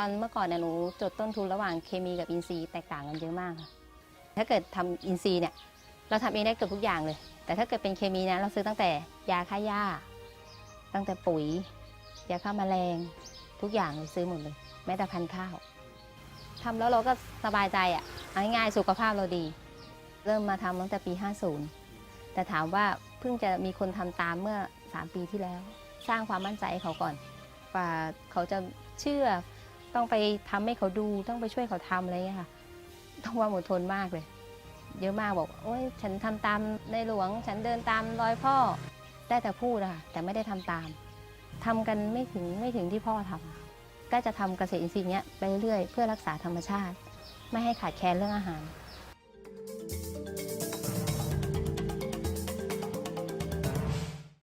ตอนเมื่อก่อนเนี่ยหนูจดต้นทุนระหว่างเคมีกับอินทรีย์แตกต่างกันเยอะมากค่ะถ้าเกิดทำอินทรีย์เนี่ยเราทำเองได้เกือบทุกอย่างเลย แต่ถ้าเกิดเป็นเคมีนะเราซื้อตั้งแต่ยาฆ่าหญ้า ตั้งแต่ปุ๋ย ยาฆ่าแมลง ทุกอย่างเราซื้อหมดเลย แม้แต่พันธุ์ข้าวทำแล้วเราก็สบายใจอะง่ายๆสุขภาพเราดี เริ่มมาทำตั้งแต่ปี 50 แต่ถามว่าเพิ่งจะมีคนทำตามเมื่อ 3 ปีที่แล้ว สร้างความมั่นใจให้เขาก่อนกว่าเขาจะเชื่อ ต้องไปทำให้เขาดูต้องไปช่วยเขาทำอะไรเงี้ยค่ะต้องความอดทนมากเลย เยอะมากบอกโอ้ยฉันทำตามในหลวง ฉันเดินตามรอยพ่อได้แต่พูดอะค่ะแต่ไม่ได้ทำตามทำกันไม่ถึงไม่ถึงที่พ่อทำอะก็จะทำเกษตรอินทรีย์เนี้ยไปเรื่อยเพื่อรักษาธรรมชาติ ไม่ให้ขาดแคลนเรื่องอาหาร